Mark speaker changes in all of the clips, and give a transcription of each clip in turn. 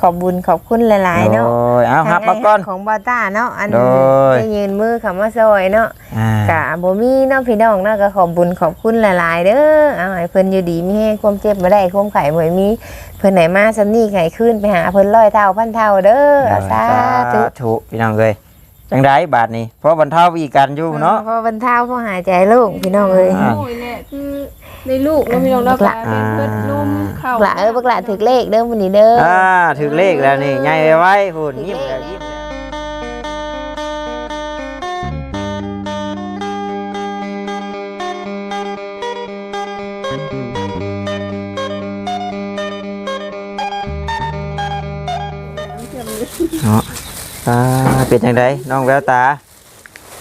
Speaker 1: ขอบบุญขอบคุณหลายๆเนาะ
Speaker 2: โดยเอาครับมาก่อน
Speaker 1: ของบาต้าเนาะอัน
Speaker 2: โดย
Speaker 1: ได้ยืนมือคำว่าซอยเนาะ
Speaker 2: อ่า
Speaker 1: กะบ่มีเนาะพี่น้องเนาะก็ขอบบุญขอบคุณหลายๆเด้อเอาให้เพิ่นอยู่ดีมีแฮงความเจ็บบ่ได้ความไข้บ่มี เพิ่นไหนมาซำนี้ไข้ขึ้นไปหาเพิ่นร้อยเท่าพันเท่าเด้อเอาสาธุ
Speaker 2: ธุพี่น้องเอ้ยจังไดบาทนี้เพราะบรรเทาอีกกันอยู่เนาะ
Speaker 1: พอบรรเทาพอหายใจโล่งพี่น้องเอ้ย
Speaker 2: อ่า
Speaker 3: โอ้ยเนี่ยคือ ในลูกเนาะพี่น้องเนาะ
Speaker 1: บักละ
Speaker 3: กลายเป็นเพิ่นนมเข้า
Speaker 1: บักละเอ้ยบักละถึกเลขเด้อมื้อนี้เด้ออ
Speaker 2: อ่าถึงเลขแล้วนี่ใหญ่ไว้พุ่นยิ้มแล้วยิ้มแล้วเนาะอ่าเป็นจังไดน้องแววตา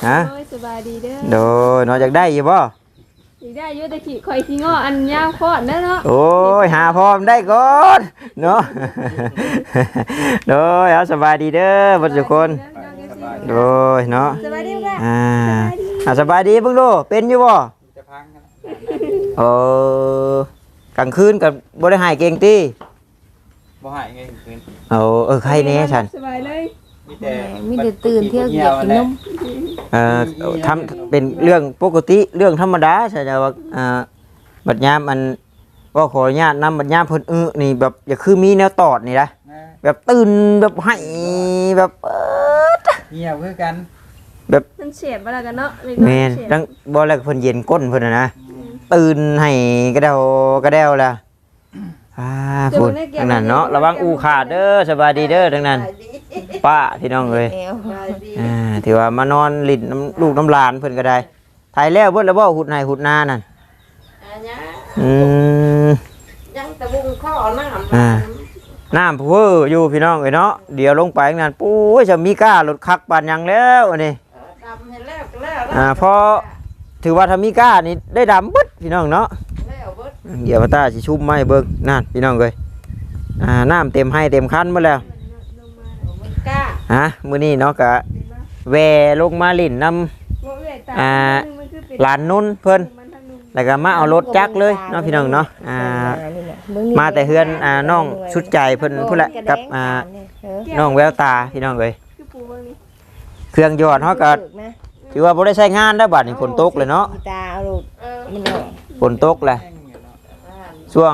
Speaker 2: ฮะ
Speaker 3: โอ้ยสบายดีเด้อ
Speaker 2: โดยน้องอยากได้อยู่บ่
Speaker 3: สิได้อยู่แต่ขี้ข่อยขี้ง้ออันยาวคลอดเด้อเนาะ
Speaker 2: โอ้ยหาพร้อมได้ก่อนเนาะ โดยเอาสบายดีเด้อเบ่ทุกคนโดยเนาะ
Speaker 3: สบายดีค่ะ
Speaker 2: อ่าอ่าสบายดีเบิ่งดูเป็นอยู่บ่โอ้กลางคืนกับบ่ได้หายเก่งติ
Speaker 4: บ่หายไงคืน
Speaker 2: เอาเออใครแน่ฉัน
Speaker 3: สบายเลย
Speaker 4: มีแต่
Speaker 1: มีแต่ตื่นเที่ยวเหยียบกินนม
Speaker 2: เอ่อทำเป็นเรื่องปกติเรื่องธรรมดาใช่จะว่าอ่าบัดยามมันว่าขออนุญาตนำบัดยามเพิ่นอื้อนี่แบบอย่าคือมีแนวตอดนี่นะ
Speaker 4: นะ
Speaker 2: แบบตื่นแบบให้แบบเออ
Speaker 4: เงียบคือกัน
Speaker 3: มันเสียบบ่ล่ะกันเนาะเล็ก
Speaker 2: แม่
Speaker 3: น้อย
Speaker 2: น
Speaker 3: เสียบ
Speaker 2: ดังบ่แล้วก็เพิ่นเย็นก้นเพิ่นน่ะนะตื่นให้กระเดวกระเดวล่ะอ่าพุ่นดังนั้นเนาะระวังอูขาดเด้อสบายดีเด้อดังนั้น ป้าพี่น้องเอ้ย
Speaker 1: แนว
Speaker 2: อ่าถือว่ามานอนลิ้นน้ำลูกน้ำหลานเพิ่นก็ได้ถ่ายแล้วเบิดแล้วบ่หุดในหุดนานั่นอืม
Speaker 5: ยังตะบุงข้อน้
Speaker 2: อ่าน้ำเพ้ออยู่พี่น้องเอ้ยเนาะเดี๋ยวลงไปนั่นปุ้ยจะมีกล้ารถคักปานหยังแล้วอันนี้ำ
Speaker 5: ดำให้แล้วก็แล้ว
Speaker 2: อ่าพอถือว่าถ้ามีกล้านี่ได้ดำเบิดพี่น้องเนาะ
Speaker 5: แล้วเบิด
Speaker 2: เดี๋ยวพระตาสิชุ่มไม้เบิ่งนั่นพี่น้องเอ้ยอ่าน้ำเต็มให้เต็มคันหมดแล้ว
Speaker 5: มันกล้า
Speaker 2: ฮะมื้อนี้เนาะก็แวลงมาลิ้นน้
Speaker 3: บ่เอื้อยตา
Speaker 2: อ่า
Speaker 3: มันคือเป็นำ
Speaker 2: หลานนุ่นเพิ่น
Speaker 3: มันทางนุ่ม
Speaker 2: แล้วก็มาเอารถจักรเลยเนาะพี่น้องเนาะอ่ามาแต่เฮือนอ่าน้องชุดใจเพิ่นพุ่นละกับอ่าน้องแววตาพี่น้องเอ้ย
Speaker 3: คือปูเบิ่งนี่
Speaker 2: เครื่องยอดเฮาก็ถือว่าบ่ได้ใช้งานได้วบัดนี้ฝนตกเลยเนาะ
Speaker 1: ตาเอาลูก
Speaker 5: เออ
Speaker 1: มันออก
Speaker 2: ฝนตกแหละช่วง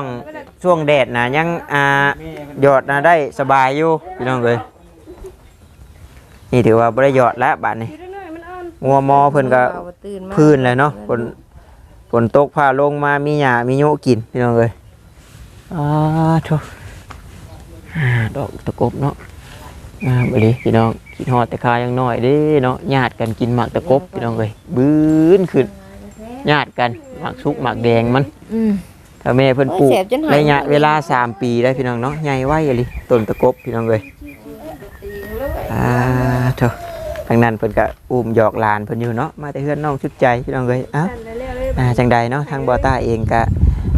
Speaker 2: ช่วงแดดน่ะยังอ่ายอดน่ะได้สบายอยู่พี่น้องเอ้ย นี่ถือว่าบ่ได้ยอดแล้วบัดนี้
Speaker 3: อยู่น้อยๆมันอ่อน
Speaker 2: งัวมอเพิ่นก็
Speaker 1: เอาตื่นมา
Speaker 2: พื้นเลยเนาะฝนฝนตกพาลงมามีหญ้ามีโยกินพี่น้องเอ้ยอ่าโธ่อ่าดอกตะกบเนาะงามเลยพี่น้องคิดฮอดแต่คายังน้อยเด้เนาะญาติกันกินหมากตะกบพี่น้องเลยบื้นขึ้นญาติกันหมากสุกหมากแดงมัน
Speaker 1: อืม
Speaker 2: ถ้าแม่เพิ่นปลูก
Speaker 1: โอ้ยเสียบจนหาย
Speaker 2: ระยะเวลาสามปีได้พี่น้องเนาะใหญ่ไว้เลยต้นตะกบพี่น้องเลยอ่า เถอะทางนั้นเพิ่นก็อุ้มหยอกหลานเพิ่นอยู่เนาะมาแต่เฮือนน้องชุดใจพี่น้องเลยเอ้า
Speaker 3: สั่นแล้ว
Speaker 2: อ่าจังใดเนาะทางบอต้าเองก็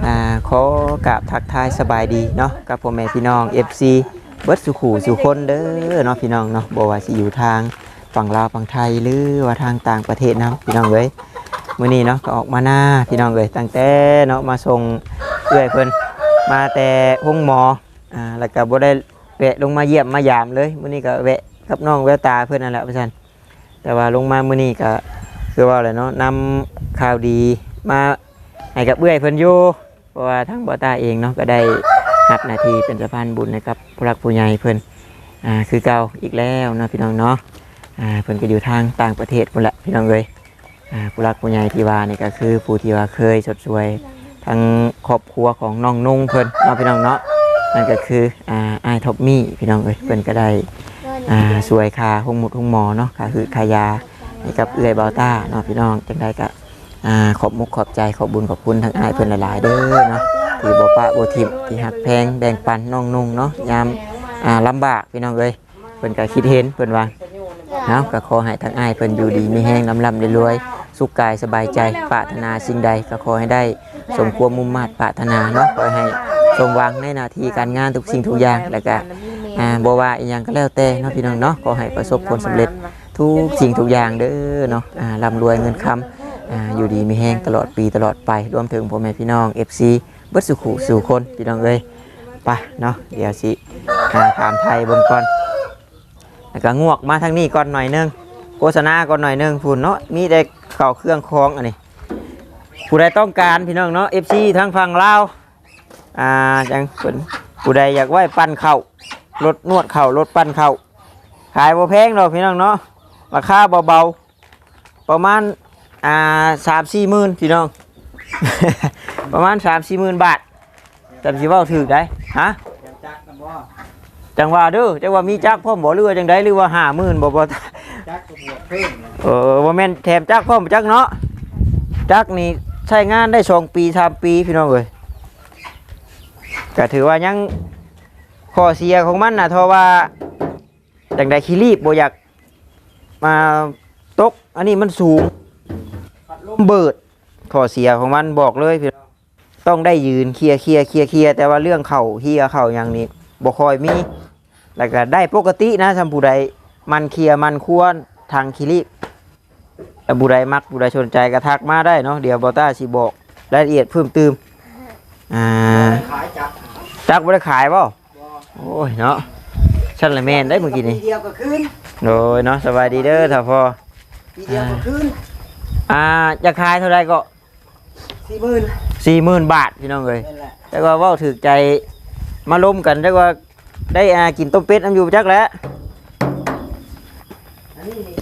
Speaker 2: อ่าขอกราบทักทายสบายดีเนาะกับพ่อแม่พี่น้อง FC เบิดสุขูสุคนเด้อเนาะพี่น้องเนาะบ่ว่าสิอยู่ทางฝั่งลาวฝั่งไทยหรือว่าทางต่างประเทศนํพี่น้องเอ้ยมื้อนี้เนาะก็ออกมาหน้าพี่น้องเอ้ยตั้งแต่เนาะมาส่งเอื้อยเพิ่นมาแต่ห้องหมออ่าแล้วก็บ่ได้แวะลงมาเยี่ยมมายามเลยมื้อนี้ก็แวะ กับน้องแววตาเพิ่อนนั่นแหละว่าซั่นแต่ว่าลงมามื้อนี้ก็คือว่าอะไรเนาะนำข่าวดีมาให้กับเอื้อยเพิ่นอยู่เพราะว่าทางบ่ตาเองเนาะก็ได้รับหน้าที่เป็นสะพานบุญนะครับผู้รักผู้ใหญ่เพิ่นอ่าคือเก่าอีกแล้วเนาะพี่น้องเนาะอ่าเพิ่นก็อยู่ทางต่างประเทศพุ่นละพี่น้องเลยอ่าผู้รักผู้ใหญ่ที่ว่านี่ก็คือผู้ที่ว่าเคยสดสวยทางครอบครัวของน้องนุ่งเพิ่นเนาะพี่น้องเนาะนั่นก็คืออ่าไอ้ท็อปมี่พี่น้องเอ้ยเพิ่นก็ได้ อ่าสวยคาห้องหมุดห้องหมอเนาะก็คือคายาให้กับเอื้อยเบาต้าเนาะพี่น้องจังได้ก็อ่าขอบมุกขอบใจขอบบุญขอบคุณทางอ้ายเพิ่นหลายๆเด้อเนาะที่บ่ปะบ่ทิมที่หักแพงแบ่งปันน้องนุ่งเนาะยามอ่าลำบากพี่น้องเอ้ยเพิ่นก็คิดเห็นเพิ่นว่าเนาะก็ขอให้ทั้งอ้ายเพิ่นอยู่ดีมีแห้งลำลำรวยๆสุขกายสบายใจปรารถนาสิ่งใดก็ขอให้ได้สมความมุ่งมั่นปรารถนาเนาะขอให้สมหวังในหน้าที่การงานทุกสิ่งทุกอย่างแล้วก็ อ่าบ่ว่าอีหยังก็แล้วแต่เนาะพี่น้องเนาะขอให้ประสบผลสำเร็จทุกสิ่งทุกอย่างเด้อเนาะอ่าร่ำรวยเงินคำอ่าอยู่ดีมีแห้งตลอดปีตลอดไปรวมถึงพ่อแม่พี่น้อง FC เบิดสุขุสู่คนพี่น้องเอ้ยไปเนาะเดี๋ยวสิอ่าถามไทยเบิ่งก่อนแล้วก็งวกมาทางนี้ก่อนหน่อยนึงโฆษณาก่อนหน่อยนึงพุ่นเนาะมีแต่เข้าเครื่องคล้องอันนี้ผู้ใดต้องการพี่น้องเนาะ FC ทั้งฝั่งลาวอ่าจังเพิ่นผู้ใดอยากไว้ปั้นเข้า รถนวดเข่ารถปั้นเข่าขายบ่แพงดอกพี่น้องเนาะราคาเบาๆประมาณอ่าสามสี่หมื่นพี่น้อง ประมาณสามสี่หมื่นบาทจำสิเว่าถือได้ฮะ
Speaker 4: ยังจักนะบ่
Speaker 2: จังว่าเด้อจังว่ามีจักพ่อมบ่หรือว่าจังไดหรือว่าห้าหมื่นบ่บ่
Speaker 4: จักก็บวกเพิ่มนะ
Speaker 2: เออบ่แม่นแถมจักพ่อมจักเนาะจักนี่ใช้งานได้สองปีสามปีพี่น้องเอ้ยก็ถือว่ายัง ข้อเสียของมันนะเพราะว่าจังไดขี้รีบบ่อยากมาตก อันนี้มันสูงพัดลมเบิดข้อเสียของมันบอกเลยพี่น้องต้องได้ยืนเคลียร์เคลียร์เคลียร์เคลียร์แต่ว่าเรื่องเข่าเฮียเข่าอย่างนี้บ่คอยมีแล้วก็ได้ปกตินะสำหรับผู้ใดมันเคลียร์มันควรทางขี้รีบถ้าบุไดมักบุไดสนใจก็ทักมาได้เนาะเดี๋ยวบอต้าสิบอกรายละเอียดเพิ่มเติมอ่า
Speaker 4: จัก
Speaker 2: จักบ่ได้ขายเปล่า โอ้ยเนาะฉันละแม่นได้เมื่อกี้นี่
Speaker 6: ปีเดียวก็คืน
Speaker 2: โดยเนาะสบายดีเด้อถ้าพอ
Speaker 6: ปีเดียวก็คืน
Speaker 2: อ่าจะขายเท่าไรก็
Speaker 6: สี่หมื่น
Speaker 2: สี่หมื่นบาทพี่น้องเลย
Speaker 6: นั่นแหละ
Speaker 2: แต่ว่าเว่าถือใจมาล้มกันแต่ว่าได้อ่ากินต้มเป็ดน้ำอยู่จักแล้ว
Speaker 6: อันนี้นี่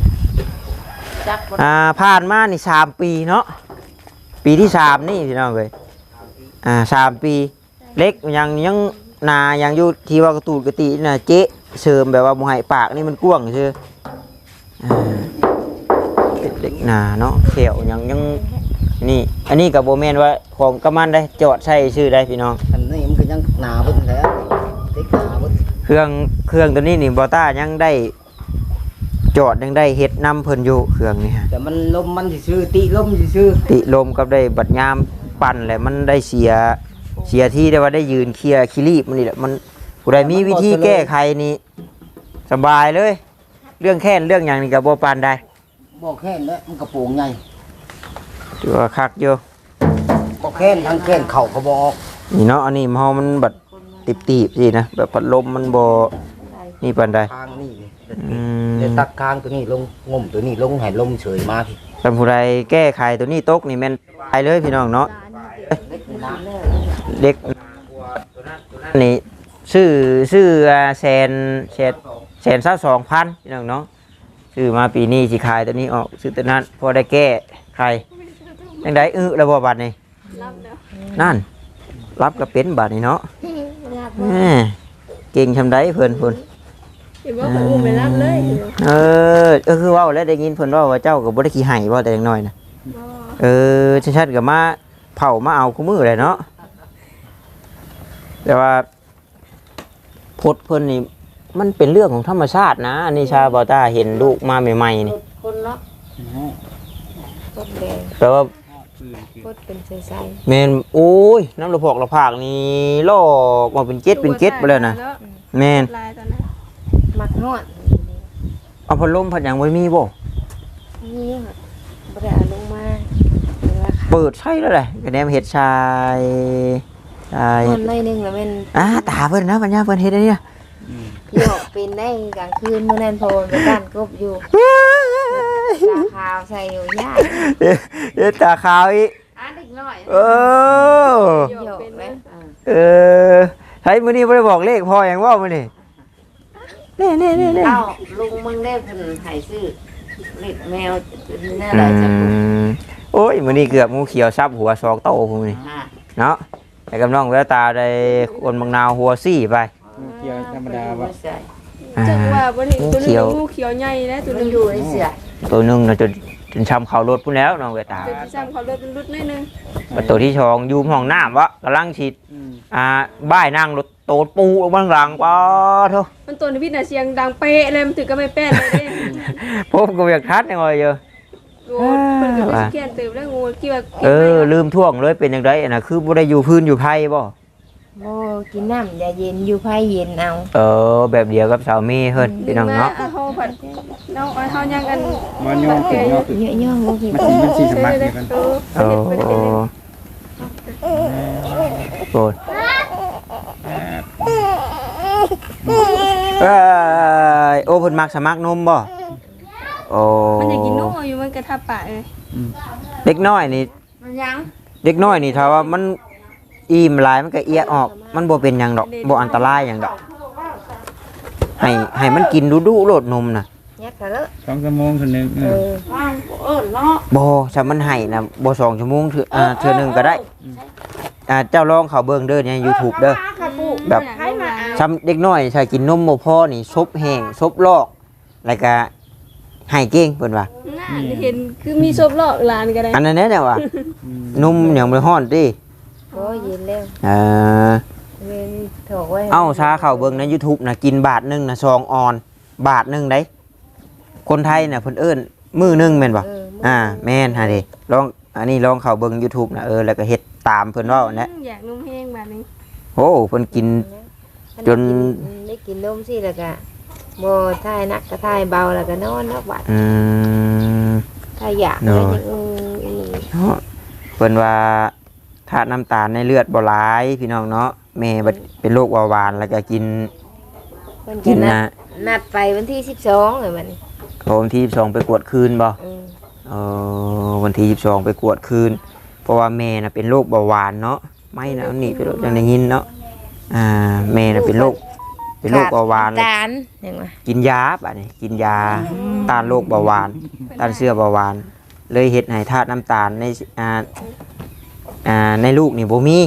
Speaker 5: จักบ่
Speaker 2: อ่าผ่านมานี่สามปีเนาะปีที่สามนี่พี่น้องเลยอ่าสามปี เล็กยังยัง นายังอยู่ที่ว่ากระตูดกระตีน่ะเจ๊เสริมแบบว่าบุหายปากนี่มันกว้างเชื่ออ่าเล็กๆนาเนาะเขียวยังยังนี่ อันนี้กับโบแมนว่าของกำมันได้จอดใช้ชื่อได้พี่น้อง
Speaker 6: อันนี้มันก็ยังหนาเบิ่งแล้วติ๊กหนาเบิ่ง
Speaker 2: เครื่องเครื่องตัวนี้นี่บอต้ายังได้จอดยังได้เฮ็ดนำเพิ่นอยู่เครื่องนี่ฮะ
Speaker 6: แต่มันลมมันซื่อๆติลมซื่อ
Speaker 2: ติลมกับได้บัดยามปั่นแหละมันได้เสีย เสียที่ได้ว่าได้ยืนเคลียร์คิรีบมันนี่แหละมันผู้ใดมีวิธีแก้ไขนี่สบายเลย เรื่องแค่นเรื่องอย่างนี้กับโบปานได้
Speaker 6: ๆบอกแค่นแล้วมันกระโปรงใหญ่
Speaker 2: ถือว่าคักอยู่
Speaker 6: บอกแค่นทั้งแค่นเข่าก็บอก
Speaker 2: นี่เนาะอันนี้พอมันบัดติบตีบๆสินะแบบพัดลมมันบ่นี่ปานใด
Speaker 6: คางนี่
Speaker 2: อืม
Speaker 6: เดี๋ยวตัดคางตัวนี้ลงงมตัวนี้ลงให้ลมเฉยมาพี่
Speaker 2: ท่านผู้ใดแก้ไขตัวนี้ตกนี่แม่นไปเลยพี่น้องเนาะ
Speaker 6: เล็กนี่นะ
Speaker 2: เด็กนี่ซื้อซื้ออ่าแสนแสนแสนซะสองพันพี่น้องเนาะซื้อมาปีนี้สิขายตัวนี้ออกซื้อตัวนั้นพอได้แก้ใครยังได้อื้อระบบัดนี่
Speaker 3: รับแล้ว
Speaker 2: นั่น รับก็เป็นบัดนี่เนาะแหม่เก่งชำได้เพิ่นเพิ่น
Speaker 3: เห็นว่าคนอุ้มไปรับเลย
Speaker 2: เออเออคือเว่าแล้วได้ยินเพิ่นเว่าว่าเจ้าก็บ่ได้ขี้ไห้เว่าแต่อย่างน้อยนะ
Speaker 3: บ่
Speaker 2: เออชัดๆก็มาเผามาเอาคู่มือเลยเนาะ แต่ว่าพดเพิ่นนี่มันเป็นเรื่องของธรรมชาตินะอันนี้ชาบอต้าเห็นลูกมาใหม่ๆนี่
Speaker 5: คนเนาะ
Speaker 1: กดแดง
Speaker 2: แต่ว่า
Speaker 1: กดเป็นใส
Speaker 2: เมนโอ้ยน้ำระพอกระพากนี่ลอกมาเป็นเจ็ดเป็นเจ็ดไปเลยนะแมน
Speaker 3: ลายตอนนั้น
Speaker 1: ๆมักนวด
Speaker 2: เอาพัดลมพัดหยังไว้มีบ่
Speaker 1: นี่ค่ะบ่ได้เอาลงมาเป็นราคา
Speaker 2: เปิดใช่แล้วแหละกระแนมเห็ดชาย ชาย
Speaker 1: นอนหน่อยหนึงแล้วแม่น
Speaker 2: อ่าตาเพิ่นนะปัญญาเพิ่นเฮ็ดอันเนี้ย
Speaker 1: โยกเป็นได้กลางคืนมื้อนั้นพอไปบ้านกบอยู่ตาขาวใส่อยู่ยาก
Speaker 2: เฮ็ดตาขาวอีก
Speaker 5: อ่านเด็กน้อย
Speaker 2: เออ
Speaker 3: โยกเป็นไหม
Speaker 2: เออใช้มื้อนี้บ่ได้บอกเลขพอหยังว่ามื้อนี้เน่ๆๆๆ
Speaker 5: เอ้าลุงมึงได้เพิ่นให้ซื้อเล็ดแมวแน่
Speaker 2: อื
Speaker 5: ได้จัก
Speaker 2: มโอ้ยมื้อนี้เกือบงูเขียวซับหัวสองโตพุ่นนี่
Speaker 5: อ่า
Speaker 2: เนาะ แต่กำน้องแววตาได้คนบางนาวหัวซี่ไป
Speaker 4: เกี่ยวธรรมดาบ่
Speaker 5: ใส่
Speaker 2: อ่า
Speaker 3: จังว่าบ่เห็นตัวนึ
Speaker 2: งูเขียว
Speaker 3: งงูเขียวใหญ่นะตัว
Speaker 5: มั
Speaker 3: นึ
Speaker 5: น
Speaker 3: ง
Speaker 5: อยู่ในเสือ
Speaker 2: ตัวหนึงน่ะจนจนช้ำเขารถพุ่นแล้วน้องแววตา
Speaker 3: จะจำเขาเลือดรุดนิดนึง
Speaker 2: บัดตัวที่ชองอยูห้องน้ำวะกำลังฉีด
Speaker 4: อืม
Speaker 2: อ่าบ้ายนั่งรถโตดปูออกมาข้างหลังป้าเถอะ
Speaker 3: มันตัวในพิษน่ะเสียงดังเป๊ะเลยมันถึงก็ไม่แป้นเลยเด้
Speaker 2: ผมก็อยากทัดยังไงเยอะ
Speaker 3: โอ้เพิ่นก็ไปสแกนเติมแล้วงูกี่ว่า
Speaker 2: เออ ลืมท่วงเลยเป็นยังไงนะคือบ่ได้อยู่พื้นอยู่ไพ่บ่
Speaker 1: โอ้กินน้ำอย่าเย็นอยู่ไผเย็นเอา
Speaker 2: เออ แบบเดียวกับสาวเมีเฮิรนพี่น้องเนาะ
Speaker 3: เฮาผัดเนาะเฮายังกัน
Speaker 4: มันย่อขึ้นย่อขึ้น
Speaker 1: เยอะย่องบ่กิน
Speaker 4: มันสิมันสิสมัครเดียวกัน
Speaker 3: เออ
Speaker 2: โอ้
Speaker 3: เฮ็ดเป็น
Speaker 2: โอ้
Speaker 3: เฮ็ด
Speaker 2: โอ้ย
Speaker 4: แปด
Speaker 2: เอ้ยโอ้เพิ่นมักสมัครนมบ่ โอ้
Speaker 3: มันอยากกินนมอยู่มันกระทับปากเลย
Speaker 2: เด็กน้อยนี่
Speaker 5: มันยัง
Speaker 2: เด็กน้อยนี่ถ้าว่ามันอิ่มหลายมันก็เอียออก มันบ่เป็นหยังดอกบ่อันตรายหยังดอก ให้ให้มันกินดุๆโลดนมน่ะ
Speaker 1: ยักษ์แล้ว
Speaker 4: สองชั่วโมงคนหนึงเอ
Speaker 1: เอ
Speaker 4: อ
Speaker 1: อ
Speaker 5: ว่างเออเนาะ
Speaker 2: บ่ถ้ามันให้นะบ่สองชั่วโมงเถื่ออ่าเทื่อหนึงก็ได้อ่าเจ้าลองเข้าเบิ่งเด้อใน YouTube เด้อ แบบ
Speaker 3: ใครมาเอา
Speaker 2: ซ้ำเด็กน้อยถ้ากินนมบ่พอนี่ซบแห้งซบลอก แล้วก็ ให้เก่งเพิ่นว่า
Speaker 3: น่าเห็นคือมีศพหลอกหลานก็ได้
Speaker 2: อันนั้นแน่ๆว่ะนมยังบ่ฮ้อนติ
Speaker 1: โอ้ยเย็นแล้ว
Speaker 2: เออ
Speaker 1: เว้นโถไว้
Speaker 2: เอ้าชาเข้าเบิ่งใน YouTube นะกินบาทหนึงนะซองออน บาทหนึงได้คนไทยน่ะเพิ่นเอิ้นมื้อหนึงแม่นบ่
Speaker 1: เออ
Speaker 2: อ่าแม่นฮะดิลองอันนี้ลองเข้าเบิ่ง YouTube นะเออแล้วก็เฮ็ดตามเพิ่นเว้านั่นแหละ
Speaker 3: อยากนมแห้งแบบนี้
Speaker 2: โอ้เพิ่นกินจน
Speaker 1: ได้กินนมสิแล้วก็ บ่ทายหนักก็ทายเบาแล้วก็นอนแล้วบัด
Speaker 2: อืม
Speaker 1: ถ้าอยาก
Speaker 2: เนาะ
Speaker 1: ก็ยังอืออี
Speaker 2: เนาะเพิ่นว่าธาตุน้ำตาลในเลือดบ่หลายพี่น้องเนาะแม่บัดเป็นโรคเบาหวานแล้วก็กิน
Speaker 1: เพิ่น
Speaker 2: กิ
Speaker 1: จะ
Speaker 2: น
Speaker 1: นัด
Speaker 2: นะ
Speaker 1: นัดไปวันที่12เลยบัดนี้
Speaker 2: โอวันที่22ไปกวดคืนบ่
Speaker 1: อืม
Speaker 2: เออวันที่22ไปกวดคืน เพราะว่าแม่น่ะเป็นโรคเบาหวานเนาะไม่นะอันนี่เป็นโรคจังได้ยินเนาะอ่าแม่น่ะเป็นโรค เป็นโรคเบาหวาน
Speaker 1: ตาลยังไง
Speaker 2: กินยาบัดนี้กินยาต้านโรคเบาหวานต้านเชื้อเบาหวาน เลยเฮ็ดให้ธาตุน้ำตาลในอ่าอ่าในลูกนี่บ่มี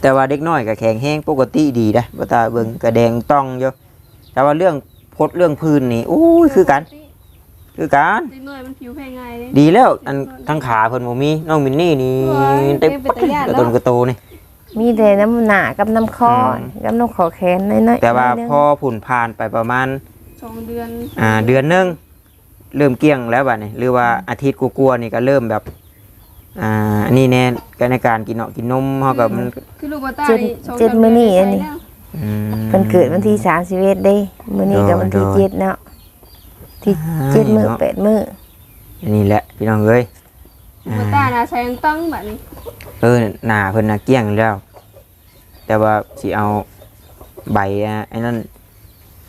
Speaker 2: แต่ว่าเด็กน้อยก็แข็งแรงปกติดีนะบ่ตาเบิ่งก็แดงต้องอยู่แต่ว่าเรื่องพดเรื่องพื้นนี่โอ้ยคือกัน คือกัน
Speaker 3: เด็กน้อยมันผิวแพ้ง่ายเลย
Speaker 2: ดีแล้วอันทั้งขาเพิ่นบ่มีน้องมินนี่นี่
Speaker 3: โอ้ย
Speaker 2: เต็ม
Speaker 3: เป็นตาย้าน
Speaker 2: กระ
Speaker 3: เนาะ
Speaker 2: ตนกระโตนี่
Speaker 1: มีแต่น้ำหนากับน้ำคออ
Speaker 2: ม
Speaker 1: กับน้ำขอแขนน้อยๆ
Speaker 2: แต่ว่า
Speaker 1: นิดนึง
Speaker 2: พอผุ่นผ่านไปประมาณ
Speaker 3: สองเดือน
Speaker 2: อ่าเดือนหนึงเริ่มเกลี้ยงแล้วบัดนี้หรือว่าอาทิตย์กลัวาๆนี่ก็เริ่มแบบอ่าอันนี้แน่ก็ในการกินเนาะกินนมเฮาก็มัน
Speaker 3: คือลูกบอต้า
Speaker 1: เจ็ด
Speaker 3: นี่สอง
Speaker 1: เจ็ดมื้อนี้อันนี้
Speaker 2: อืม
Speaker 1: เพิ่นเกิดวันที่31เด้มื้อนี้ก็วันที่
Speaker 2: โดย
Speaker 1: เจ็ดเนาะที่
Speaker 2: อ่า
Speaker 1: เจ็ดมื้อ
Speaker 2: เนาะ
Speaker 1: แปดมื้อ
Speaker 2: อันนี้แหละพี่น้องเอ้ย
Speaker 3: ลูกบอต้านะใช้ต้องแบบนี้
Speaker 2: เออหน้าเพิ่นน่ะเกลี้ยงแล้ว แต่ว่าสิเอาใบอะไอ้นั่น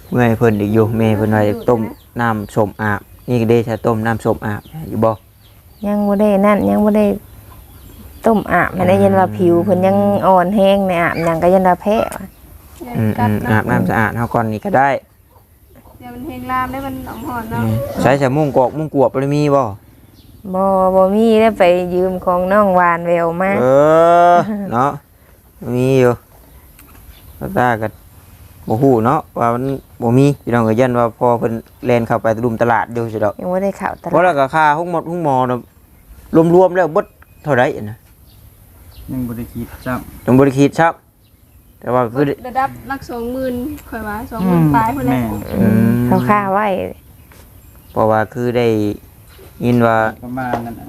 Speaker 2: เมื่อยเพิ่นอีกอยู่แม่เพิ่นว่าจะต้มน้ำส้มอาบนี่ก็ได้จะต้มน้ำส้มอาบอยู่บ่
Speaker 1: ยังบ่ได้นั่นยังบ่ได้ต้มอาบให้ได้ยินว่าผิวเพิ่นยังอ่อนแห้งในอาบหยังก็ยันว่าแพ้ว่ะ
Speaker 2: อืม
Speaker 3: กั
Speaker 2: อื
Speaker 3: ด
Speaker 2: มอาบน้ำสะอาดเฮาก่อนนี่ก็ได้
Speaker 3: เดี๋ยวมันเฮงลามได้มันหอมหอนเนาะ
Speaker 2: ใช้สมุงกอกมุงกวบบ่ได้มีบ่
Speaker 1: บ่บ่มีได้ไปยืมของน้องหวานแววมา
Speaker 2: เออ เนาะมีอยู่แล้วตาก็บ่ฮู้เนาะว่ามันบ่มีพี่น้องก็ยันว่าพอเพิ่นแล่นเข้าไปตะลุมตลาดอยู่สิดอก
Speaker 1: ยังบ่ได้เข้าต
Speaker 2: เพราะ
Speaker 1: ลา
Speaker 2: แล้
Speaker 1: ด
Speaker 2: วก็ค่าห้องหมดห้องหมอน่ะรวมๆแล้วเบิดเท่าไหร่นะ
Speaker 4: ยังบ่ได้คิดจ้ำ
Speaker 2: จงบ่ได้คิดครับแต่ว่าคือ
Speaker 3: ระดับลักสองหมื่นข่อยว่าสองหมื่นปลายเพิ่นแหละ
Speaker 4: แม่
Speaker 2: อืม
Speaker 1: เขาค่าไว้
Speaker 2: เพราะว่าคือได้ ยินว่า
Speaker 4: ประมาณนั้นน่ะ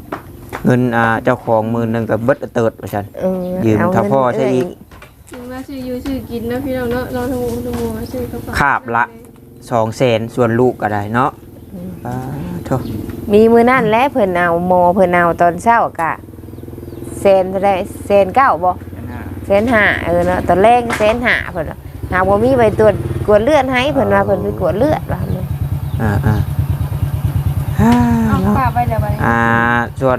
Speaker 2: เงินอ่าเจ้าของหมื่นหนึงก็เบิดเติดว่าซั่น
Speaker 1: เออ
Speaker 2: ยืม
Speaker 1: เงิน
Speaker 2: ถ้าพ่อใช้อีก
Speaker 3: ซื้อมาซื้ออยู่ซื้อกินเนาะพี่น้องเนาะรอทั้งหมดทั้งมวลซื้อกระเป๋า
Speaker 2: คาบละ200,000ส่วนลูกก็ได้เนาะอ่าโธ่
Speaker 1: มีมื้อนั้นแหละเพิ่นเอาหมอเพิ่นเอาตอนเช้ากะเซนเท่าใดเซนเก้าบ่
Speaker 4: เป็นห้า
Speaker 1: เซนห้าเออเนาะตอนแรกเซนห้าเพิ่นว่าหากบ่มีใบตรวจกวดเลือดให้เพิ่นว่าเพิ่นไปกวดเลือดว่า
Speaker 2: อ่าอ่าฮ่า
Speaker 3: เอา
Speaker 2: เนาะ
Speaker 3: ฝาก ไว้เดี๋ยวไป
Speaker 2: อ่าส่วน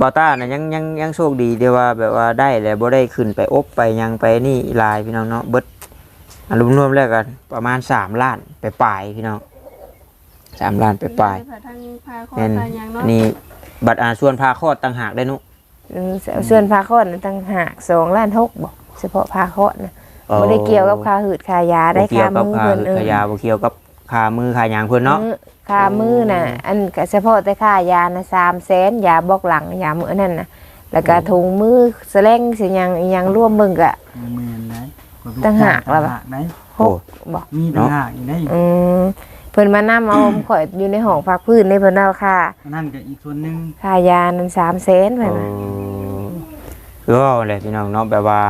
Speaker 2: บอต้านะยังยังยังโชคดีเดียวว่าแบบว่าได้แล้วบ่ได้ขึ้นไปอบไปยังไปนี่หลายพี่น้องเนาะเบิดอารวมรวมๆแล้วกันประมาณสามล้านไปปลายพี่น้องสามล้านไปปลาย
Speaker 3: ทางพาคอ
Speaker 2: แม่น
Speaker 3: ทางหยัง
Speaker 2: อั
Speaker 3: เนาะ
Speaker 2: นนี้บัตรอาส่วนพาคลอดต่างหากได้นุ
Speaker 1: อืมส่วนพาคลอดนั้นต่างหาก2ล้าน6บ่เฉพาะพาคลอดนะบ่ได้เกี่ยวกับค่าหืดค่ายาได้
Speaker 2: บ่เกี่ย
Speaker 1: ค่าว
Speaker 2: กับ
Speaker 1: มือ
Speaker 2: ค่า
Speaker 1: เพิ่นเออ
Speaker 2: ขายาบ่เกี่ยวกับ ค่ามือค่ายางเพิ่นเนาะ
Speaker 1: ออค่ามือน่ะ อันก็เฉพาะแต่ค่ายานะ300,000ยาบอกหลังยามื้อนั่นน่ะ แล้วก็ถุงมือแสลงสิหยังอิหยังร่วมเบิ่งก็
Speaker 4: หมื่นได้
Speaker 1: ต่างหากแล้วปะ
Speaker 4: ต่างหากได้
Speaker 1: หกบ่
Speaker 4: มีต่างหากอีกได้
Speaker 1: อืมเพิ่นมานำเอาข่อยอยู่ในห้องพักพื้นในเพิ่นเอาค่า
Speaker 4: อันนั่นก็อีกส่วนหนึง
Speaker 1: ค่ายานั้น300,000เพิ่น
Speaker 2: เอ
Speaker 1: น่ะ
Speaker 2: อคือว่าอะไรพี่น้องเนาะแบบว่า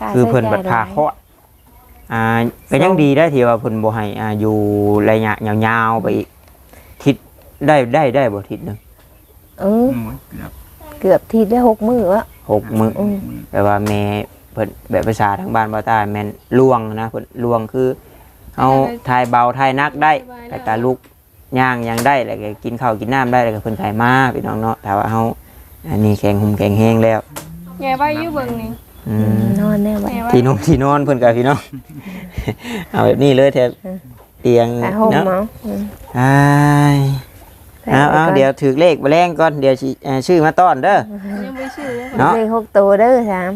Speaker 1: ค่า
Speaker 2: คือเพิ่น
Speaker 1: ใช้
Speaker 2: บัดพา
Speaker 1: จ่ยหลย
Speaker 2: เคาะ อ่าก็ยังดีได้ที่ว่าเพิ่นบ่ให้อ่าอยู่ระยะยาวๆไปอีกทิศได้ได้ได้บ่ทิศหนึง
Speaker 1: เออ
Speaker 4: โอ้ยเกือบ
Speaker 1: เกือบทีละ6มื้อวะ
Speaker 2: หกมื้อ
Speaker 1: อืม
Speaker 2: แปลว่าแม่เพิ่นแบบภาษาทางบ้านบ่าวตาแม่นลวงนะเพิ่นลวงคือ เอาทายเบาทายนักได้แต่ตาลุกย่างยังได้แล้วก็กินข้าวกินน้ำได้แล้วก็เพิ่นขายมาพี่น้องเนาะแต่ว่าเฮาอันนี้แข็งหุ่มแข็งแห้งแล้ว
Speaker 3: แง่ไว้อยู่เบิ่งนี่
Speaker 2: อืม
Speaker 1: นอนแน่ไว้
Speaker 3: แง่ไว้
Speaker 2: ที่นอนที่นอนเพิ่นกับพี่น้อง เอาแบบนี้เลยแทบเตียง
Speaker 1: แต่ห่ม
Speaker 2: เนาะ
Speaker 1: เอาอืม
Speaker 2: อ้ายเอาเอาเดี๋ยวถือเลขแมลงก่อนเดี๋ยวสิเอ่อชื่อมาต้อนเด้อ
Speaker 3: ยังบ่ชื่อเลย
Speaker 2: เนาะ
Speaker 1: เลขหกตัวเด้อสาม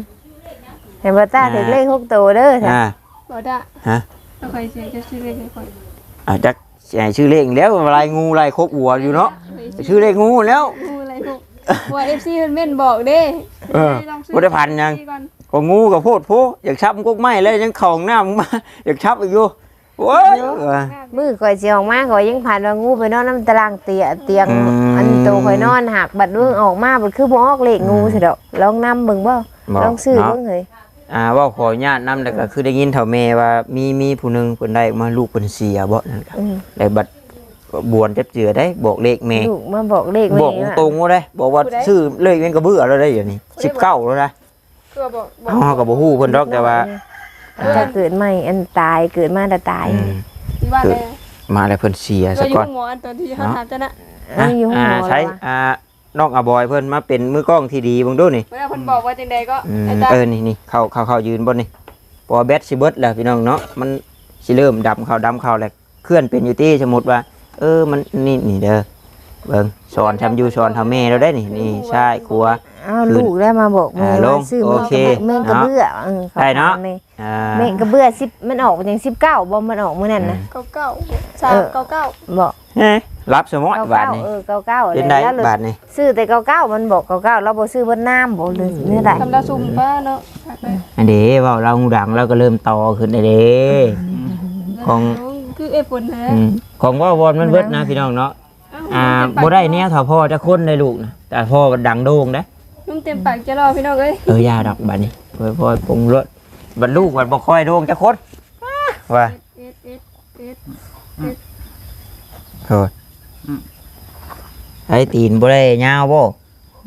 Speaker 1: เห็นบ่ตา
Speaker 2: อ่า
Speaker 1: ถึงเลขหกตัวเด้อสาม
Speaker 2: อ่า
Speaker 3: บ่ได้
Speaker 2: ฮะ
Speaker 3: แล้วค่อยเสียจะชื่อเลขให้ค่อย
Speaker 2: อ่าจักสิให้ชื่อเลขอีกแล้วลายงูลายครบหัวอยู่เนาะชื่อเลขงูแล้ว
Speaker 3: งูอะไรพวกว่า FC เพิ่นเม่นบอกเด้
Speaker 2: เออ
Speaker 3: ลองซื้อ
Speaker 2: บ่ได้พันยัง
Speaker 3: ก่อน
Speaker 2: ก็งูกับโพดโพอยากชับกุ๊กไม้แล้วยังเข่าห้องน้ำมึงมาอยากชับอีกอยู่โอ้ยเออ
Speaker 1: มือก่อยสิออกมาก่อยยังผ่านว่างูไปนอนน้ำตารางเตียเตียง
Speaker 2: อืม
Speaker 1: อันโตข่อยนอนหักบัดเบิ่งออกมาบัดคือบ่ออกเลขงูสิดอกลองนำเบิ่งบ่
Speaker 2: บอก
Speaker 1: ลองซื้อ
Speaker 2: เนาะ
Speaker 1: เบิ่งเฮ้ย
Speaker 2: อ่าเว่าขออนุญาตนำแต่ก็คือได้ยินเถ่าแม่ว่ามีมีผู้หนึงเพิ่นได้มาลูกเพิ่นเสียบ่นั่นก็
Speaker 1: อืม
Speaker 2: ได้บัตรบวนจับเจือได้บอกเลขแม่
Speaker 1: ลูกมาบอกเลข
Speaker 2: บ
Speaker 1: แม่
Speaker 2: อก
Speaker 1: ว่า
Speaker 2: ตรงๆเลยบอกว่าชื่อเลขแม่งกระเบื้อแล้วได้อย่างนี้19แล้วนะ
Speaker 3: คือว่าบอกบอก
Speaker 2: เฮาก็บ่ฮู้เพิ่นดอกแต่ว่า
Speaker 1: ถ้าเกิดใหม่อันตายเกิดมาแต่ตาย
Speaker 2: อืม
Speaker 3: ที่บ้านได้
Speaker 2: มาแล้วเพิ่นเสีย
Speaker 3: ตั
Speaker 2: ซะ
Speaker 3: วอยู่
Speaker 2: ก่อน
Speaker 3: หมออันตัวที่เขาถามจ้ะนะ
Speaker 1: เอ้ยอยู่ห้อง
Speaker 2: อ่า
Speaker 1: หมอ
Speaker 2: ใช้
Speaker 1: แล้ววะ
Speaker 2: อ่าน้องอาบอยเพิ่นมาเป็นมือกล้องที่ดีเบิ่งดูนี่
Speaker 3: เวลาเพิ่นบอกว่าจังใดก็
Speaker 2: อืม
Speaker 3: ไอ้ตา
Speaker 2: เออ นี่นี่เข้าเข้าเข้ายืนบนนี่พอแบตสิเบิดแล้วพี่น้องเนาะ มันสิเริ่มดำเข้าดำเข้าแล้วเคลื่อนเป็นอยู่ที่สมมุติว่า เออ มันนี่นี่เด้อ เบิ่งสอนทำอยู่สอนทำแม่เราได้นี่นี่ใช่ครัว
Speaker 1: อ้าวลูกได้มาบอกแม่
Speaker 2: อ่าล
Speaker 1: ว่างซื้อ
Speaker 2: โอ
Speaker 1: แม่
Speaker 2: เค
Speaker 1: กระเบื้อแม่กระเบื้อเออข
Speaker 2: ได้เนาะ
Speaker 1: ถมแม่
Speaker 2: อ่า
Speaker 1: แม่กระเบื้อสิบมันออกอย่างสิบเก้าบ่มันออกมื้อนั้นนะ
Speaker 3: เก้าเก้าสามเก้าเก้า
Speaker 1: บอก
Speaker 2: เอ้ยรับสมอ
Speaker 1: เก้า
Speaker 2: บาท
Speaker 1: เก้า
Speaker 2: นี่
Speaker 1: เออเก้าเก้า
Speaker 2: เป็นได้
Speaker 1: แล้วเลย
Speaker 2: บาทนี่
Speaker 1: ซื้อแต่เก้าเก้ามันบอกเก้าเก้าเราบ่ซื้อเพิ่นน้ำบ่เลยนี่ได้
Speaker 3: ทำดาวซุ่มป้าเนาะฝากไป
Speaker 2: อันเด้เว่าเราหูดังเราก็เริ่มต่อขึ้นได้เด้ของ
Speaker 3: คือเอฟนนะ
Speaker 2: อืมของว่าวอนมันเบิดนะพี่น้องเนาะอ่าบ่ได้เนี่ยถ้าพ่อจะคนได้ลูกนะแต่พ่อมันดังโด่งนะ
Speaker 3: นุ่ มเต็มปากจะรอพี่น้องเอ้ย
Speaker 2: เออยาดอกบัดนี้พ่อพ่อปรุงรสบัดลูกบัดบ่ค่อยโด่งจะคนว่า
Speaker 3: เอ็ดเอ็ดเอ็ด
Speaker 2: โทษไอ้ตีนบ่ได้ยาวบ่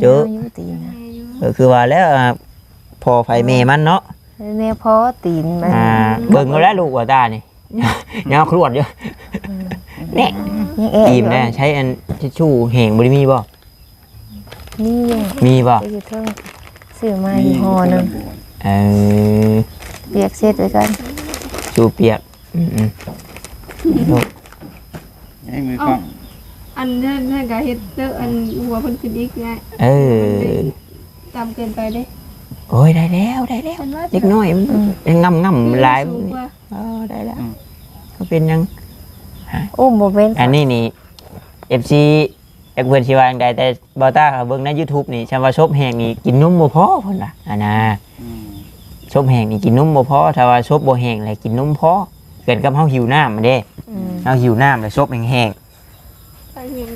Speaker 2: เจอ
Speaker 1: อยู่ตีนนะ
Speaker 2: เออคือว่าแล้วอ่าพอไฟเมมันเนาะ
Speaker 1: แน่พอตีนมัน
Speaker 2: อ่าเบิ่งก็แล้วลูกว่าตานี่ยาวครวดอยู่เนี่ย
Speaker 1: ยังแอะ
Speaker 2: ตีม
Speaker 1: อยู่
Speaker 2: ได้ใช้อันทิชชู่แห้งบ่ได้มีบ่
Speaker 1: นี่ยัง
Speaker 2: มีบ่
Speaker 1: ไปอยู่เทิงซื้อมายี่ห้อหนึง
Speaker 2: เออ
Speaker 1: เปียกเสร็จไว้กัน
Speaker 2: ชูเปียกอืม
Speaker 4: ให้มือกล้อง
Speaker 3: อันนั้นนั่นก็เฮ็ดเด้ออันหัวเพิ่นขึ้นอีกไง
Speaker 2: ๆเออ
Speaker 3: ตามเกินไปเด้
Speaker 2: โอ้ยได้แล้วได้แล้ว
Speaker 3: เพิ่นว่า
Speaker 2: เล็กน้อยมันยังงำงำลาย
Speaker 3: สูงกว่า
Speaker 2: เออได้แล้วก็เป็นยัง
Speaker 1: อุ้มบ่เป็น
Speaker 2: อันนี้นี่ FC เอ กเพิ่นสิว่าจังใดแต่บ่ต้าเขาเบิ่งใน YouTube นี่ชำว่าซบแห้งนี่กินนมบ่พอเพิ่นน่ะอันน่ะ
Speaker 4: อืม
Speaker 2: ซบแห้งนี่กินนมบ่พอถ้าว่าซบบ่แห้งแล้วกินนมพอเกิดกับเฮาหิวน้ำมันเด้
Speaker 1: อืม
Speaker 2: เฮาหิวน้ำแล้วซบแห้ง
Speaker 3: ไปเห็น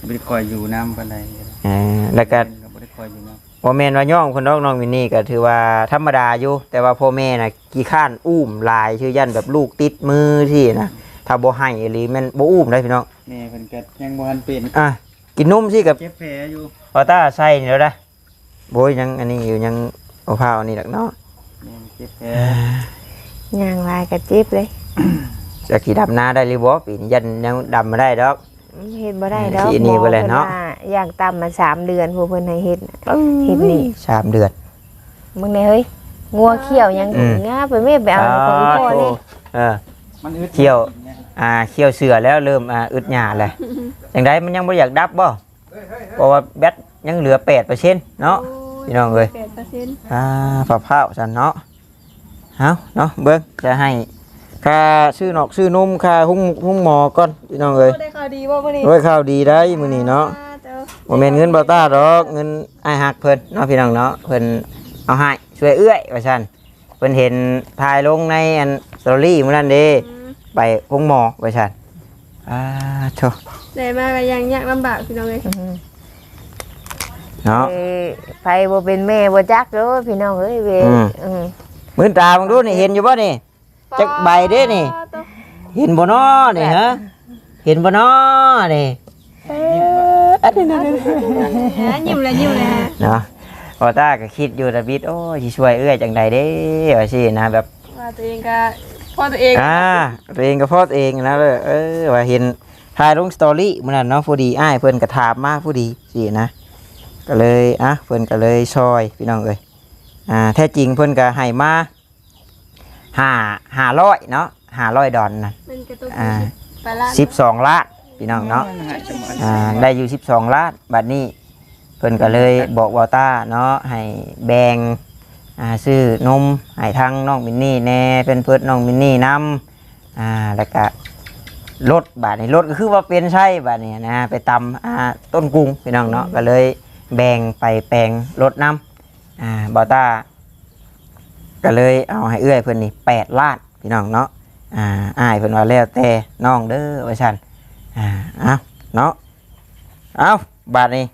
Speaker 4: บ่ได้คอยอยู่น้ำปานใด
Speaker 2: ๆเออแล้วก็
Speaker 4: บ่ได้คอยอยู่น้
Speaker 2: บ่แม่นว่าย่องคนน้องน้องมินนี่ก็ถือว่าธรรมดาอยู่ แต่ว่าพ่อแม่น่ะขี้ข้านอุ้มหลายชื่อยันแบบลูกติดมือที่นะ ถ้าบ่ให้อีหรือแม่นบ่อุ้มได้พี่น้องำ
Speaker 4: แม่เพิ่นก็ยังบ่ทันเป็น
Speaker 2: อะกินนมสิกับ
Speaker 4: เจ็บแผลอยู่
Speaker 2: พอต้าใส่นี่แล้วนะโบยยังอันนี้อยู่ยังเอาผ้าอันนี้ดอกเนาะ
Speaker 4: แม่เจ็บแผล
Speaker 1: ย่างลายกระจิบเลย
Speaker 2: จะขี่ดำนาได้หรือบ่ปีนี้ยันยังดำมาได้ดอก
Speaker 1: เฮ็ดบ่ได้ดอก
Speaker 2: ที่นี่บ่แหละเนาะ
Speaker 1: หมอพิ่ว่อย่างต่ำมาสามเดือนผู้เพิ่นให้เฮ็ดน่ะเฮ็ดนี่
Speaker 2: สามเดือน
Speaker 1: มึงเนี่ยเฮ้ยงัวเขี้ยวยัง
Speaker 2: อืม
Speaker 1: งาไปแม่ไปเอาของอีพ่อนี่
Speaker 2: เออ
Speaker 4: มันอึด
Speaker 2: เที่ยว อ่าเขี้ยวเสือแล้วเริ่มอ่าอึดหยาเลยจังไดมันยังบ่อยากดับบ่เพราะว่าแบตยังเหลือ8%เนาะพี่น้องเอ้ย
Speaker 3: แปดเปอร์เซ็นต์
Speaker 2: อ่าฝาเผาสันเนาะเอาเนาะเบิ้งจะให้ค่าซื้อนอกซื้อนมค่าหุ้งหุ้งหมอก่อนพี่น้องเอ้ย
Speaker 3: ได้ข่าวดีบ่มื้อนี้
Speaker 2: ด้วยข่าวดีได้มื้อนี้เนาะ
Speaker 3: เจ้า
Speaker 2: บ่แม่นเงินบ่ต้าดอกเงินอ้ายฮักเพิ่นเนาะพี่น้องเนาะเพิ่นเอาให้ช่วยเอื้อยว่าซั่นเพิ่นเห็นถ่ายลงในอันสตอรี่มื้อนั้นเด้
Speaker 3: อืม
Speaker 2: ไปหุ้งหมอว่าซั่นอ่าโธ่
Speaker 3: ได้มาก็ยังยากลำบากพี่น้องเอ้ย
Speaker 2: เนาะ
Speaker 1: เอ้ยไผบ่เป็นแม่บ่จักเด้อพี่น้องเอ้ยเวย
Speaker 2: อืม
Speaker 1: อืม
Speaker 2: มื้อตาเบิ่งดูนี่เห็นอยู่บ่นี่ จักใบเด้นี่ เห็นบ่น้อนี่ฮะเห็นบ่น้อนี่เอ๊ะอันนี้นะ
Speaker 3: ฮะยิ้มเลยยิ้มเลยฮะ
Speaker 2: เนาะบอต้าก็คิดอยู่ระบิดโอ้ยสิช่วยเอื้อยจังใดเด้ว่าสินะแบบ
Speaker 3: ว่าตัวเองก็ พ่อตัวเอง
Speaker 2: อ่าตัวเองก็โพสต์เองนะเลยเออว่าเห็นถ่ายลงสตอรี่มื้อนั้นเนาะผู้ดีอ้ายเพิ่นก็ถามมาผู้ดีสินะก็เลยอะเพิ่นก็เลยซอยพี่น้องเอ้ยอ่าแท้จริงเพิ่นก็ให้มาห้าห้าร้อยเนาะห้าร้อยดอลนะ
Speaker 3: มันก็ตัว
Speaker 2: อ่า
Speaker 3: ไปละ
Speaker 2: สิบสองล้านพี่น้องเนาะอ่าได้อยู่12ล้านบัดนี้เพิ่นก็เลยบอกวอต้าเนาะให้แบ่ง อ่าซื้อนมให้ทางน้องมินนี่แน่เป็นเพื่อนน้องมินนี่นำอ่าแล้วก็รถบาทนี้รถก็คือว่าเป็นใช่บาทนี้นะไปตำอ่าต้นกรุงพี่น้องเนาะก็เลยแบ่งไปแปลงรถนำอ่าบอต้าก็เลยเอาให้เอื้อยเพิ่นนี่8ล้านพี่น้องเนาะอ่าอ้ายเพิ่นว่าแล้วแต่น้องเด้อว่าซั่นอ่าเอาเนาะเอาบาทนี้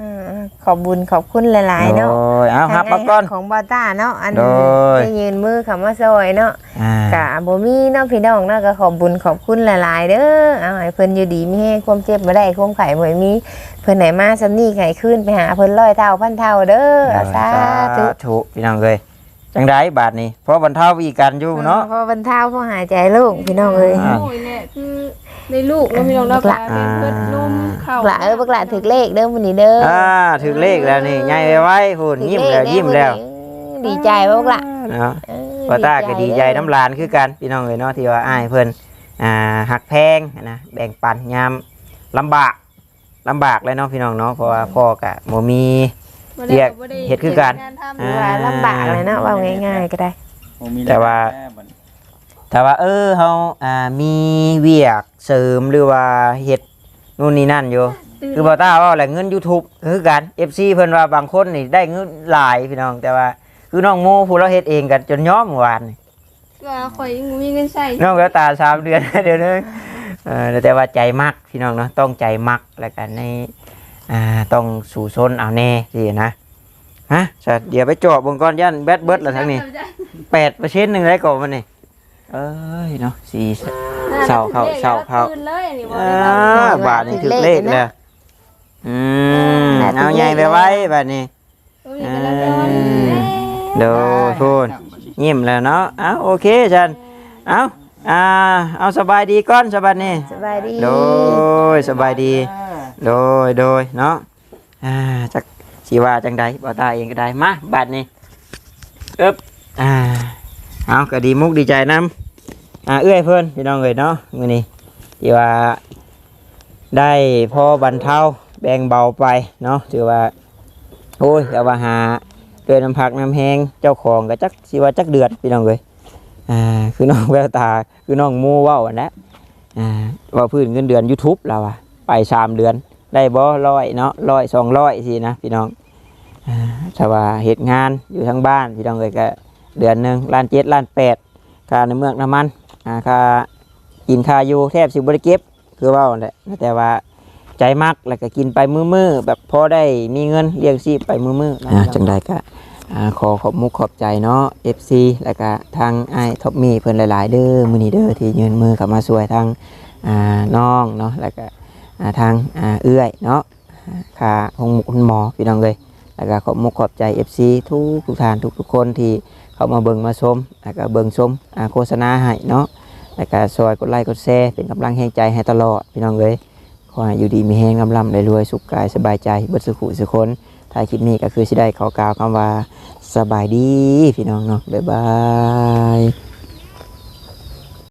Speaker 1: อ่าขอบบุญขอบคุณหลายๆเนาะ
Speaker 2: โอ้ยเอาฮับมาก่อน
Speaker 1: ของบอต้าเนาะอัน
Speaker 2: โดย
Speaker 1: ได้ยืนมือคำว่าซอยเนาะ
Speaker 2: อ่า
Speaker 1: กะบ่มีเนาะพี่น้องเนาะก็ขอบบุญขอบคุณหลายๆเด้อเอาให้เพิ่นอยู่ดีมีให้ความเจ็บบ่ได้ความไข้บ่มีเพิ่นไหนมาซำนี้ไข้ขึ้นไปหาเพิ่นร้อยเท่าพันเท่าเด้อเอาสาธุ
Speaker 2: ธุพี่น้องเลยจังไดบาทนี้เพราะบรรเทาอีกกันอยู่เนาะ
Speaker 1: เพอบรรเทาเพอหายใจโล่งพี่น้องเอ้ย
Speaker 2: อ่า
Speaker 3: โอ้ยเนี่ยคือ ในลูกแล้วพี่น้องเรา
Speaker 1: บัก
Speaker 3: ก็
Speaker 1: ละ
Speaker 3: เป็นเพื่อนนมเข้า
Speaker 1: บักละเอ้ยบักละถึกเลขเด้อมื้อนี้เด้อ
Speaker 2: อ่าถึงเลขแล้วนี่ใหญ่ไว้พูด
Speaker 1: ถึก
Speaker 2: ยิ้ม
Speaker 1: เล
Speaker 2: แล้ว
Speaker 1: ขเด้อ
Speaker 2: ยิ้มแล้ว
Speaker 1: อนี้ดีใจบ่บักละ
Speaker 2: เนาะ
Speaker 1: เออ
Speaker 2: ป้าตาก็ดีใจน้ำลานคือกันพี่น้องเลยเนาะที่ว่าอ้ายเพิ่นอ่าหักแพงนะแบ่งปันยามลำบากลำบากเลยเนาะพี่น้องเนาะเพราะว่าพ่อกะบ่มี
Speaker 3: บ่ได้
Speaker 2: เรียก
Speaker 3: บ่ได้
Speaker 2: เฮ็ดคือกัน
Speaker 3: งานทำ
Speaker 1: หรือว่าลำบากเลยเนาะว่าง่ายๆก็ได้
Speaker 2: แต่ว่า แต่ว่าเออเฮาอ่ามีเวียกเสริมหรือว่าเฮ็ดนู่นนี่นั่นอยู่
Speaker 3: ตื่น
Speaker 2: คือบ่ต้าว่าแหละเงิน YouTube คือกัน FC เพิ่นว่าบางคนนี่ได้เงินหลายพี่น้องแต่ว่าคือน้องโมผู้เราเฮ็ดเองกันจนยอมเมื่อวานนี่
Speaker 3: ว่าข่อยยังบ่มีเงินใช้
Speaker 2: น้องแววตาสามเดือนเดี๋ยวนึงเออแต่ว่าใจมักพี่น้องเนาะต้องใจมักแล้วกันในอ่าต้องสู่ซนเอาแน่สินะฮะจะเดี๋ยวไปจอบวงก้อนยันแบดเบิร์ดละทั้งนี้แปดเปอร์เซ็นต์หนึ่งได้ก่อนมันนี่ เอ้ยเนาะสี่เศร้าเข้าเศร้าเข้า
Speaker 3: ตื่นเลยนี่บ่
Speaker 2: อ่
Speaker 3: ได้ทำา
Speaker 2: บาทนี่ถึงเลขเลยอืมเอาใหญ่ไปไว้บาทนี้
Speaker 3: ตัวนี้ก็แล้วกัน
Speaker 2: เดี๋ยวพูดยิ้มแล้วเนาะเอาโอเคฉันเอาอ่าเอาสบายดีก่อนสบายนี่
Speaker 1: สบายดี
Speaker 2: โดยสบายดี โดยโดยเนาะอ่าจักสีว่าจังใดบ่ตาเองก็ได้มาบัดนี้เอ๊บอ่าเอาก็ดีมุกดีใจนํ อ่าเอื้อยเพิ่นพี่น้องเอ้ยเนาะมื้อนี้ที่ว่าได้พอบรรเทาแบ่งเบาไปเนาะถือว่าโอ้ยแต่ว่าหาเกินน้ำพักน้ำแห้งเจ้าของก็จักสิว่าจักเดือดพี่น้องเอ้ยอ่าคือน้องแววตาคือน้องมูว้าอันนั้นอ่าว่าพื้นเงินเดือน YouTube เราอะไปสามเดือน ได้บ่ร้อยเนาะร้อยสองร้อยสินะพี่น้องอ่าถ้าว่าเหตุงานอยู่ทั้งบ้านพี่น้องเลยก็เดือนหนึ่งล้านเจ็ดล้านแปดค่าในเมืองน้ำมัน อ่าค่ากินค่าอยู่แทบสิบริเก็บคือเว่าแหละแต่ว่าใจมักแล้วก็กินไปมือๆแบบพอได้มีเงินเลี้ยงชีพไปมือๆอ่าจังใดก็อ่าขอขอบมุกขอบใจเนาะ FC แล้วก็ทางไอ้ท็อปมี่เพิ่นหลาย ๆ เด้อมื้อนี้เด้อที่ยืนมือเข้ามาช่วยทางอ่าน้องเนาะแล้วก็อ่าทางอ่าเอื้อยเนาะอ่าค่าห้องหมุกคุณหมอพี่น้องเลยแล้วก็ขอบมุกขอบใจ FC ทุกทุกท่านทุกทุกๆคนที่ เข้ามาเบิ่งมาชมแล้วก็เบิ่งชมโฆษณาให้เนาะแล้วก็ซอยกดไลค์กดแชร์เป็นกำลังแห่งใจให้ตลอดพี่น้องเลยขอให้อยู่ดีมีแฮงกำลำรวยสุขกายสบายใจเบิดสุขุสุขคนท้ายคลิปนี้ก็คือสิได้ขอกล่าวคำว่าสบายดีพี่น้องเนาะบ๊ายบาย